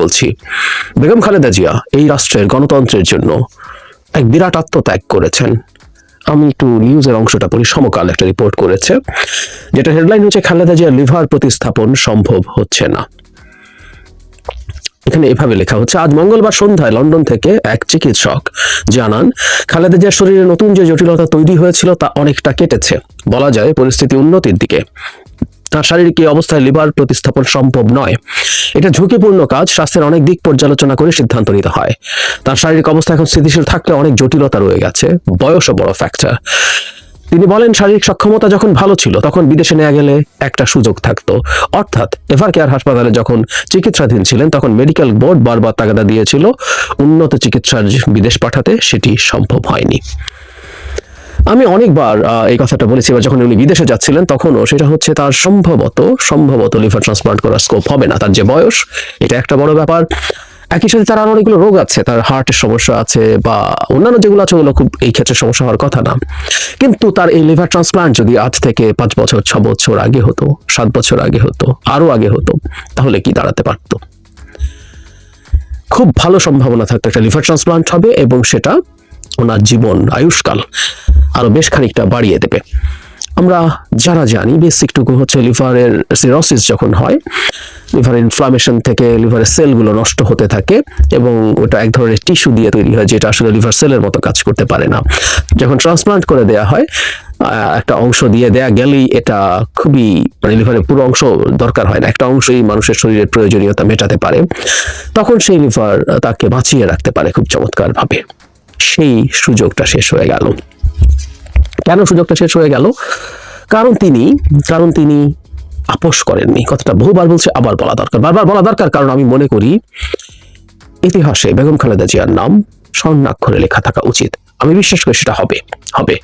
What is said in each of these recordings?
বলছি। বেগম খালেদা জিয়া এই রাষ্ট্রের গণতন্ত্রের জন্য এক বিরাট আত্মত্যাগ করেছেন। আমি একটু নিউজের অংশটা পড়ি, সমকাল একটা রিপোর্ট করেছে, যেটা হেডলাইন হচ্ছে, খালেদা জিয়ার লিভার প্রতিস্থাপন সম্ভব হচ্ছে না। এখানে এভাবে লেখা হচ্ছে, আজ মঙ্গলবার সন্ধ্যায় লন্ডন থেকে এক চিকিৎসক জানান, খালেদা জিয়ার শরীরে নতুন যে জটিলতা তৈরি হয়েছিল তা অনেকটা কেটেছে। বলা যায়, পরিস্থিতি উন্নতির দিকে। তার শারীরিক এই অবস্থায় লিভার প্রতিস্থাপন সম্ভব নয়। এটা ঝুঁকিপূর্ণ কাজ, স্বাস্থ্যের অনেক দিক পর্যালোচনা করে সিদ্ধান্ত নিতে হয়। তার শারীরিক অবস্থা এখন স্থিতিশীল থাকলে অনেক জটিলতা রয়ে গেছে। বয়সও বড় ফ্যাক্টর তিনি বলেন, শারীরিক সক্ষমতা যখন ভালো ছিল, তখন বিদেশে নেওয়া গেলে একটা সুযোগ থাকতো। অর্থাৎ, এভার কেয়ার হাসপাতালে যখন চিকিৎসাধীন ছিলেন, তখন মেডিকেল বোর্ড বারবার তাগাদা দিয়েছিল, উন্নত চিকিৎসার বিদেশ পাঠাতে সেটি সম্ভব হয়নি। আমি অনেকবার এই কথাটা বলেছি এবার যখন উনি বিদেশে যাচ্ছিলেন তখনও সেটা হচ্ছে তার সম্ভবত সম্ভবত লিভার ট্রান্সপ্লান্ট করার স্কোপ হবে না, তার যে বয়স, এটা একটা বড় ব্যাপার। একই সাথে তার আরও অনেকগুলো রোগ আছে, তার হার্টের সমস্যা আছে বা অন্যান্য যেগুলো আছে ওগুলো খুব এই ক্ষেত্রে সমস্যা হওয়ার কথা না। কিন্তু তার এই লিভার ট্রান্সপ্লান্ট যদি আজ থেকে পাঁচ বছর, ছ বছর আগে হতো, সাত বছর আগে হতো আরও আগে হতো, তাহলে কি দাঁড়াতে পারতো? খুব ভালো সম্ভাবনা থাকতো একটা লিভার ট্রান্সপ্লান্ট হবে এবং সেটা ওনার জীবন আয়ুষ্কাল আরও বেশ খানিকটা বাড়িয়ে দেবে। আমরা যারা জানি বেসিকটুকু হচ্ছে লিভারের সিরোসিস যখন হয় লিভার ইনফ্লামেশন থেকে লিভারের সেলগুলো নষ্ট হতে থাকে এবং ওটা এক ধরনের টিস্যু দিয়ে তৈরি হয়, যেটা আসলে লিভার সেলের মতো কাজ করতে পারে না। যখন ট্রান্সপ্লান্ট করে দেয়া হয় একটা অংশ দিয়ে দেয়া গেলেই এটা খুবই মানে লিভারের পুরো অংশ দরকার হয় না, একটা অংশই মানুষের শরীরের প্রয়োজনীয়তা মেটাতে পারে। তখন সেই লিভার তাকে বাঁচিয়ে রাখতে পারে খুব চমৎকার ভাবে সেই সুযোগটা শেষ হয়ে গেল। কেন সুযোগটা শেষ হয়ে গেল? কারণ তিনি কারণ তিনি আপোষ করেননি। কথাটা বহুবার বলছে, আবার বলা দরকার। বারবার বলা দরকার, কারণ আমি মনে করি ইতিহাসে বেগম খালেদা জিয়ার নাম স্বর্ণাক্ষরে লেখা থাকা উচিত। আমি বিশ্বাস করি সেটা হবে হবে।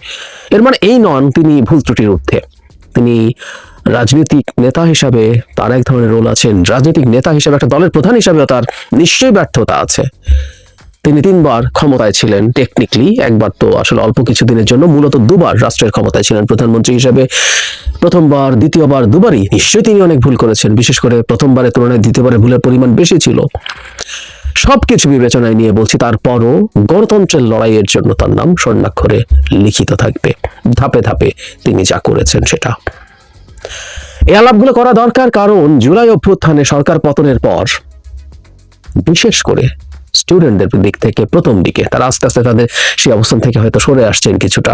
এর মানে এই নন তিনি ভুল ত্রুটির ঊর্ধ্বে। তিনি রাজনৈতিক নেতা হিসাবে তার এক ধরনের রোল আছেন রাজনৈতিক নেতা হিসাবে, একটা দলের প্রধান হিসাবেও তার নিশ্চয়ই ব্যর্থতা আছে। তিনি তিনবার ক্ষমতায় ছিলেন। টেকনিক্যালি একবার তো আসলে অল্প কিছুদিনের জন্য, মূলত দুবার রাষ্ট্রের ক্ষমতায় ছিলেন প্রধানমন্ত্রী হিসেবে। প্রথমবার, দ্বিতীয়বার, দুবারই। নিশ্চয়ই তিনি অনেক ভুল করেছেন। বিশেষ করে প্রথমবারের তুলনায় দ্বিতীয়বারে ভুলের পরিমাণ বেশি ছিল। সবকিছু বিবেচনায় নিয়ে বলছি, তারপরও গণতন্ত্রের লড়াইয়ের জন্য তার নাম স্বর্ণাক্ষরে লিখিত থাকবে। ধাপে ধাপে তিনি যা করেছেন সেটা। এই আলাপগুলো করা দরকার, কারণ জুলাই অভ্যুত্থানে সরকার পতনের পর, বিশেষ করে স্টুডেন্টদের দিক থেকে প্রথম দিকে। তারা আস্তে আস্তে তাদের সেই অবস্থান থেকে হয়তো সরে আসছেন কিছুটা।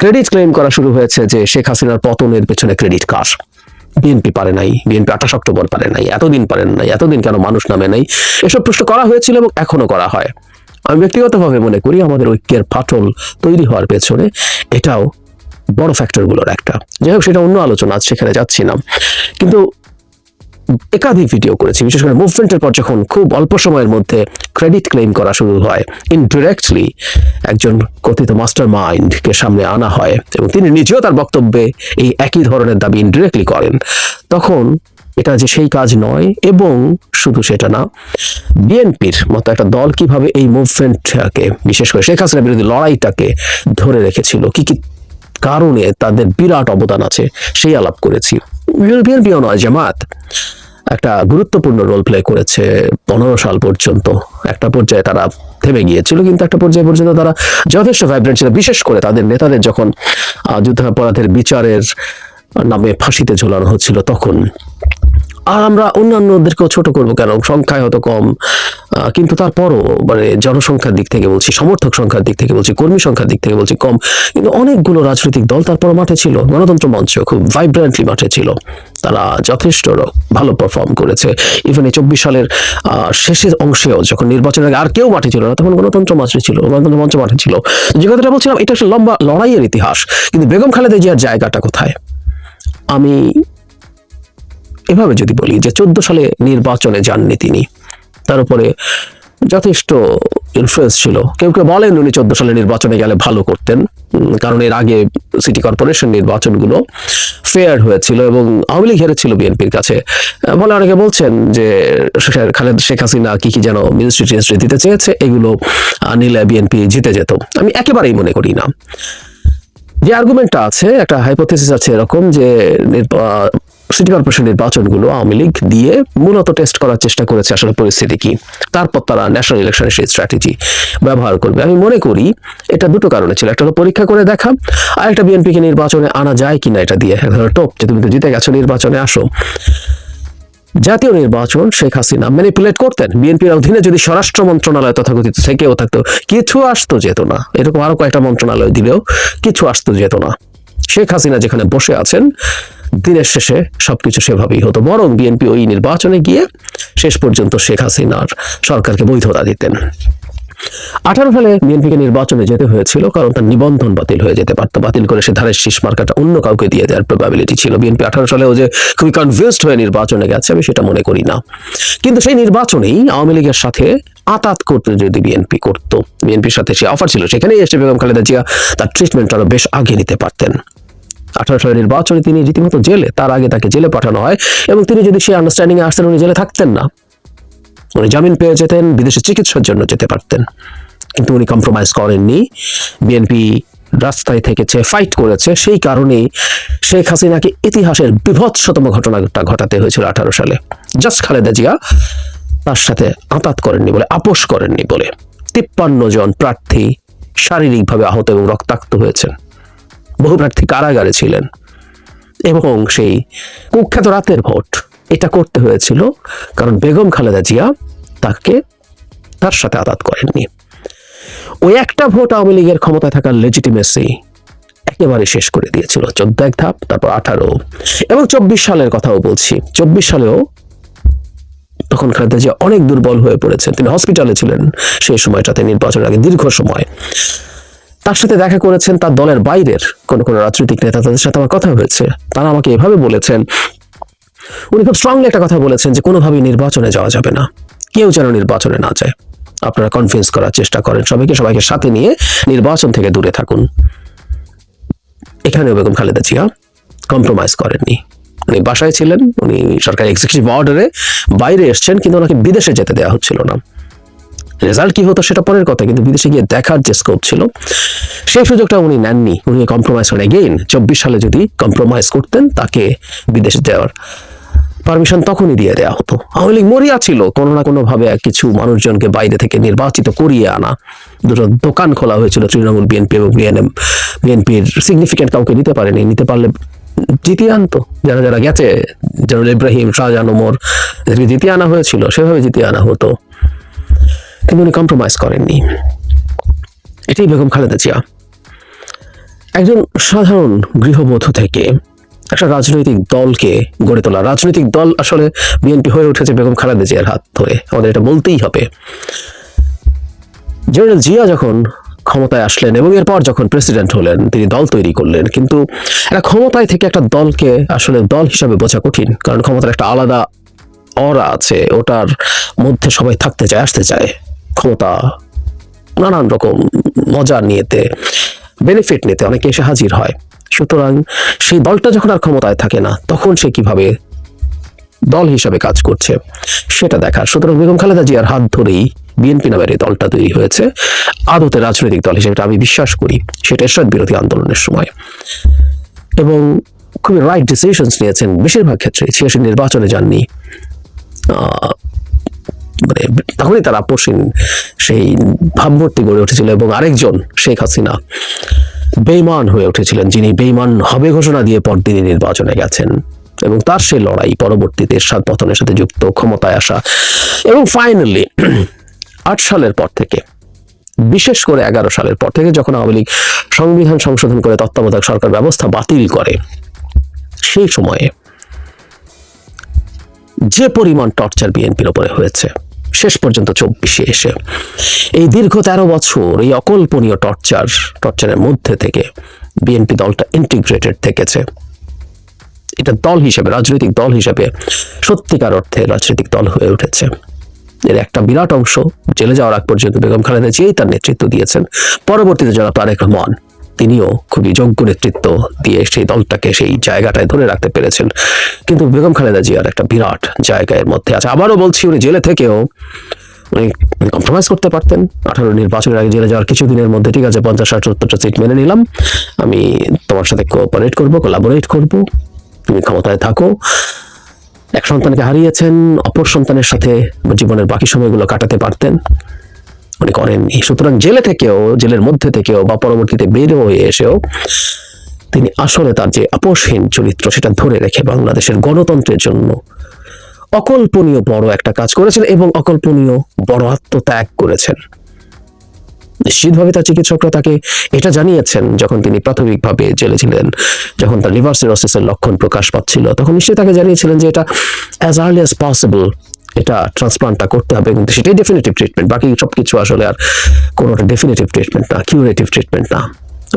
ক্রেডিট ক্লেম করা শুরু হয়েছে যে শেখ হাসিনার পতনের পেছনে ক্রেডিট কার বিএনপি পারে নাই। বিএনপি আঠাশ অক্টোবর পারে নাই। এতদিন পারেন নাই। এতদিন কেন মানুষ নামে নাই? এসব প্রশ্ন করা হয়েছিল এবং এখনও করা হয়। আমি ব্যক্তিগতভাবে মনে করি আমাদের ঐক্যের ফাটল তৈরি হওয়ার পেছনে এটাও বড় ফ্যাক্টরগুলোর একটা। যাই হোক, সেটা অন্য আলোচনা আজ সেখানে যাচ্ছি না। কিন্তু একাধিক ভিডিও করেছি। বিশেষ করে মুভমেন্টের পর যখন খুব অল্প সময়ের মধ্যে ক্রেডিট ক্লেম করা শুরু হয় ইনডিরেক্টলি একজন কথিত মাস্টার মাইন্ডকে সামনে আনা হয় এবং তিনি নিজেও তার বক্তব্যে এই একই ধরনের দাবি ইনডিরেক্টলি করেন। তখন এটা যে সেই কাজ নয় এবং শুধু সেটা না বিএনপির মতো একটা দল কীভাবে এই মুভমেন্টটাকে বিশেষ করে শেখ হাসিনা বিরোধী লড়াইটাকে ধরে রেখেছিল, কি কি কারণে তাদের বিরাট অবদান আছে, সেই আলাপ করেছি। বিএনপিও নয়, জামাত। একটা গুরুত্বপূর্ণ রোল প্লে করেছে পনেরো সাল পর্যন্ত। একটা পর্যায়ে তারা থেমে গিয়েছিল, কিন্তু একটা পর্যায়ে পর্যন্ত তারা যথেষ্ট ভাইব্রেন্ট ছিল। বিশেষ করে তাদের নেতাদের যখন যুদ্ধাপরাধের বিচারের নামে ফাঁসিতে ঝোলানো হচ্ছিল, তখন আর আমরা অন্যান্যদেরকেও ছোট করব কেন? সংখ্যায় হয়তো কম। কিন্তু তারপরও মানে জনসংখ্যার দিক থেকে বলছি, সমর্থক সংখ্যার দিক থেকে বলছি, কর্মী সংখ্যার দিক থেকে বলছি কম। কিন্তু অনেকগুলো রাজনৈতিক দল তারপর মাঠে ছিল, গণতন্ত্র মঞ্চ খুব ভাইব্রেন্টলি মাঠে ছিল। তারা যথেষ্ট ভালো পারফর্ম করেছে। ইভেন এই চব্বিশ সালের শেষের অংশেও যখন নির্বাচনের আগে আর কেউ মাঠে ছিল না, তখন গণতন্ত্র মাঠে ছিল, গণতন্ত্র মঞ্চ মাঠে ছিল। যে কথাটা বলছিলাম, এটা একটা লম্বা লড়াইয়ের ইতিহাস। কিন্তু বেগম খালেদা জিয়ার জায়গাটা কোথায়? আমি এভাবে যদি বলি যে চোদ্দ সালে নির্বাচনে যাননি তিনি। তার উপরে যথেষ্ট ইনফ্লুয়েন্স ছিল। কেউ কেউ বলেন উনি চোদ্দ সালে নির্বাচনে গেলে ভালো করতেন কারণ এর আগে সিটি কর্পোরেশন নির্বাচনগুলো ফেয়ার হয়েছিল এবং আওয়ামী লীগ হেরেছিল বিএনপির কাছে। বলে অনেকে বলছেন যে খালেদ, শেখ হাসিনা কি কি যেন মিনিস্ট্রি টিনিস্ট্রি দিতে চেয়েছে, এগুলো নিলে বিএনপি জিতে যেত। আমি একেবারেই মনে করি না। যে আর্গুমেন্টটা আছে, একটা হাইপোথেসিস আছে এরকম যে সিটি কর্পোরেশন নির্বাচনগুলো আওয়ামী লীগ দিয়ে মূলত টেস্ট করার চেষ্টা করেছে আসলে পরিস্থিতি কি। তারপর তারা ন্যাশনাল ইলেকশনের সেই স্ট্র্যাটেজি ব্যবহার করবে। আমি মনে করি এটা দুটো কারণে ছিল। একটা হলো পরীক্ষা করে দেখা, আর একটা বিএনপিকে নির্বাচনে আনা যায় কিনা এটা দিয়ে ধরনের টোপ যে তুমি তো জিতে গেছো নির্বাচনে, আসো। জাতীয় নির্বাচন শেখ হাসিনা ম্যানিপুলেট করতেন। বিএনপির অধীনে যদি স্বরাষ্ট্র মন্ত্রণালয় তথাকথিত থেকেও থাকতো, কিছু আসতো যেত না। এরকম আরও কয়েকটা মন্ত্রণালয় দিলেও কিছু আসতো যেত না। শেখ হাসিনা যেখানে বসে আছেন দিনের শেষে সবকিছু সেভাবেই হতো। বরং বিএনপি ওই নির্বাচনে গিয়ে শেষ পর্যন্ত শেখ হাসিনার সরকারকে বৈধতা দিতেন। আঠারো সালে বিএনপিকে নির্বাচনে যেতে হয়েছিল কারণ তার নিবন্ধন বাতিল হয়ে যেতে পারতো। বাতিল করে সে ধারের শীষ মার্কাটা অন্য কাউকে দিয়ে দেওয়ার প্রবাবিলিটি ছিল। বিএনপি আঠারো সালেও যে খুবই কনভিন্সড হয়ে নির্বাচনে গেছে, আমি সেটা মনে করি না। কিন্তু সেই নির্বাচনেই আওয়ামী লীগের সাথে আতাত করতে যদি বিএনপি করত বিএনপির সাথে সে অফার ছিল, সেখানেই এসে বেগম খালেদা জিয়া তার ট্রিটমেন্ট আরও বেশ আগে নিতে পারতেন। আঠারো সালের নির্বাচনে তিনি রীতিমতো জেলে, তার আগে তাকে জেলে পাঠানো হয় এবং তিনি যদি সেই আন্ডারস্ট্যান্ডিং এ আসতেন, উনি জেলে থাকতেন না। উনি জামিন পেয়ে যেতেন, বিদেশে চিকিৎসার জন্য যেতে পারতেন। কিন্তু উনি কম্প্রোমাইজ করেননি। বিএনপি রাস্তায় থেকেছে ফাইট করেছে। সেই কারণেই শেখ হাসিনাকে ইতিহাসের বিভৎসতম ঘটনাটা ঘটাতে হয়েছিল আঠারো সালে। জাস্ট খালেদা জিয়া তার সাথে আতাত করেননি বলে, আপোষ করেননি বলে। তিপ্পান্ন জন প্রার্থী শারীরিকভাবে আহত এবং রক্তাক্ত হয়েছেন। বহু প্রার্থী কারাগারে ছিলেন। এবং সেই কুখ্যাত রাতের ভোট এটা করতে হয়েছিল কারণ বেগম খালেদা জিয়া তাকে তার সাথে আদাত করেননি। ওই একটা ভোট আওয়ামী লীগের ক্ষমতায় থাকার লেজিটিমেসি একেবারে শেষ করে দিয়েছিল। চোদ্দ এক ধাপ, তারপর আঠারো। এবং চব্বিশ সালের কথাও বলছি। চব্বিশ সালেও তখন খালেদা জিয়া অনেক দুর্বল হয়ে পড়েছেন। তিনি হসপিটালে ছিলেন। সেই সময়টাতে নির্বাচনের আগে দীর্ঘ সময় তার সাথে দেখা করেছেন তার দলের বাইরের কোন কোন রাজনৈতিক নেতা, তাদের সাথে আমার কথা হয়েছে। তারা আমাকে এভাবে বলেছেন, উনি খুব স্ট্রংলি একটা কথা বলেছেন যে কোনোভাবেই নির্বাচনে যাওয়া যাবে না। কেউ যেন নির্বাচনে না যায়। আপনারা কনভিন্স করার চেষ্টা করেন। সবাইকে সবাইকে সাথে নিয়ে নির্বাচন থেকে দূরে থাকুন। এখানেও বেগম খালেদা জিয়া কম্প্রোমাইজ করেননি। উনি বাসায় ছিলেন, উনি সরকারি এক্সিকিউটিভ অর্ডারে বাইরে এসছেন, কিন্তু ওনাকে বিদেশে যেতে দেওয়া হচ্ছিল না। রেজাল্ট কি হতো সেটা পরের কথা, কিন্তু বিদেশে গিয়ে দেখার যে স্কোপ ছিল, সেই সুযোগটা উনি নেননি। উনি কম্প্রোমাইজ করেন এগেইন চব্বিশ সালে যদি কম্প্রোমাইজ করতেন, তাকে বিদেশে দেওয়ার পারমিশন তখনই দিয়ে দেওয়া হতো। আওয়ামী লীগ মরিয়া ছিল, কোনো না কোনোভাবে কিছু মানুষজনকে বাইরে থেকে নির্বাচিত করিয়ে আনা। দুটো দোকান খোলা হয়েছিল, তৃণমূল বিএনপি এবং বিএনএম বিএনপির সিগনিফিকেন্ট কাউকে নিতে পারেনি। নিতে পারলে জিতিয়ে আনতো। যারা যারা গেছে জেনারেল ইব্রাহিম, শাহজাহান ওমর জিতিয়ে আনা হয়েছিল। সেভাবে জিতিয়ে আনা হতো। কিন্তু উনি কম্প্রোমাইজ করেননি। এটাই বেগম খালেদা জিয়া। একজন সাধারণ গৃহবধূ থেকে একটা রাজনৈতিক দলকে গড়ে তোলা। রাজনৈতিক দল আসলে বিএনপি হয়ে উঠেছে বেগম খালেদা জিয়ার হাত ধরে। আমাদের এটা বলতেই হবে। জেনারেল জিয়া যখন ক্ষমতায় আসলেন এবং এরপর যখন প্রেসিডেন্ট হলেন, তিনি দল তৈরি করলেন। কিন্তু একটা ক্ষমতায় থেকে একটা দলকে আসলে দল হিসাবে বোঝা কঠিন। কারণ ক্ষমতার একটা আলাদা অরা আছে, ওটার মধ্যে সবাই থাকতে চায়, আসতে চায়। ক্ষমতা, নানান রকম মজা নিয়েতে বেনিফিট নিতে অনেকে এসে হাজির হয়। সুতরাং সেই দলটা যখন আর ক্ষমতায় থাকে না, তখন সে কীভাবে দল হিসাবে কাজ করছে, সেটা দেখার। সুতরাং বেগম খালেদা জিয়ার হাত ধরেই বিএনপি নামের এই দলটা তৈরি হয়েছে। আদতে রাজনৈতিক দল হিসেবে আমি বিশ্বাস করি, সেটা এরশাদ বিরোধী আন্দোলনের সময়। এবং খুবই রাইট ডিসিশনস নিয়েছেন, বেশিরভাগ ক্ষেত্রে ছিয়াশি নির্বাচনে যাননি। মানে তখনই তার আপোষহীন সেই ভাবমূর্তি গড়ে উঠেছিল এবং আরেকজন শেখ হাসিনা বেইমান হয়ে উঠেছিলেন, যিনি বেইমান হবে ঘোষণা দিয়ে পরদিনই নির্বাচনে গেছেন। এবং তার সেই লড়াই পরবর্তীতে এরশাদ পতনের সাথে যুক্ত, ক্ষমতায় আসা এবং ফাইনালি আট সালের পর থেকে, বিশেষ করে এগারো সালের পর থেকে যখন আওয়ামী লীগ সংবিধান সংশোধন করে তত্ত্বাবধায়ক সরকার ব্যবস্থা বাতিল করে, সেই সময়ে যে পরিমাণ টর্চার বিএনপির ওপরে হয়েছে শেষ পর্যন্ত চব্বিশে এসে। এই দীর্ঘ তেরো বছর, এই অকল্পনীয় টর্চার, টর্চারের মধ্যে থেকে বিএনপি দলটা ইন্টিগ্রেটেড থেকেছে। এটা দল হিসেবে, রাজনৈতিক দল হিসেবে সত্যিকার অর্থে রাজনৈতিক দল হয়ে উঠেছে। এর একটা বিরাট অংশ জেলে যাওয়ার আগ পর্যন্ত বেগম খালেদা জিয়াই তার নেতৃত্ব দিয়েছেন। পরবর্তীতে যারা তারেক রহমান তিনিও খুবই যোগ্য নেতৃত্ব দিয়ে সেই দলটাকে সেই জায়গাটায় ধরে রাখতে পেরেছেন। কিন্তু বেগম খালেদা জিয়ার একটা বিরাট জায়গা এর মধ্যে আছে। আবারও বলছি, উনি জেলে থেকেও উনি কম্প্রোমাইজ করতে পারতেন। আঠারো নির্বাচনের আগে জেলে যাওয়ার কিছুদিনের মধ্যে, ঠিক আছে, পঞ্চাশ ষাট সত্তরটা সিট মেনে নিলাম। আমি তোমার সাথে কোঅপারেট করব কোলাবোরেট করব। তুমি ক্ষমতায় থাকো। এক সন্তানকে হারিয়েছেন, অপর সন্তানের সাথে জীবনের বাকি সময়গুলো কাটাতে পারতেন। উনি করেননি সুতরাং জেলে থেকেও, জেলের মধ্যে থেকেও বা পরবর্তীতে বের হয়ে এসেও তিনি আসলে তার যে আপোষহীন চরিত্র, সেটা ধরে রেখে বাংলাদেশের গণতন্ত্রের জন্য অকল্পনীয় বড় একটা কাজ করেছেন এবং অকল্পনীয় বড় আত্মত্যাগ করেছেন। নিশ্চিতভাবে তার চিকিৎসকরা তাকে এটা জানিয়েছেন যখন তিনি প্রাথমিকভাবে জেলে ছিলেন, যখন তার লিভার সিরোসিসের লক্ষণ প্রকাশ পাচ্ছিল। তখন নিশ্চয়ই তাকে জানিয়েছিলেন যে এটা অ্যাজ আর্লি অ্যাজ পসিবল এটা ট্রান্সপ্লান্টটা করতে হবে কিন্তু সেটাই ডেফিনেটিভ ট্রিটমেন্ট বাকি সব কিছু আসলে আর কোনোটা ডেফিনেটিভ ট্রিটমেন্ট না কিউরেটিভ ট্রিটমেন্ট না।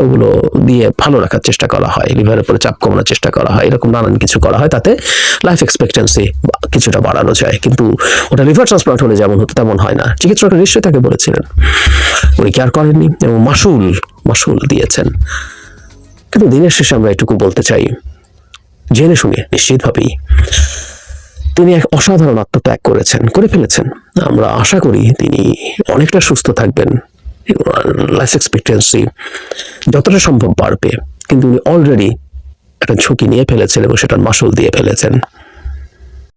ওগুলো দিয়ে ভালো রাখার চেষ্টা করা হয়, লিভারের উপরে চাপ কমানোর চেষ্টা করা হয়, এরকম নানান কিছু করা হয় তাতে লাইফ এক্সপেক্টেন্সি কিছুটা বাড়ানো যায়। কিন্তু ওটা লিভার ট্রান্সপ্লান্ট হলে যেমন হতো তেমন হয় না। চিকিৎসকরা নিশ্চয়ই তাকে বলেছিলেন। উনি কেয়ার করেননি এবং মাসুল মাসুল দিয়েছেন। কিন্তু দিনের শেষে আমরা এটুকু বলতে চাই, জেনে শুনে, নিশ্চিতভাবেই। তিনি এক অসাধারণ আত্মত্যাগ করেছেন, করে ফেলেছেন। আমরা আশা করি তিনি অনেকটা সুস্থ থাকবেন। লাইফ এক্সপেক্টেন্সি যতটা সম্ভব বাড়বে। কিন্তু উনি অলরেডি একটা ঝুঁকি নিয়ে ফেলেছেন এবং সেটার মাসুল দিয়ে ফেলেছেন।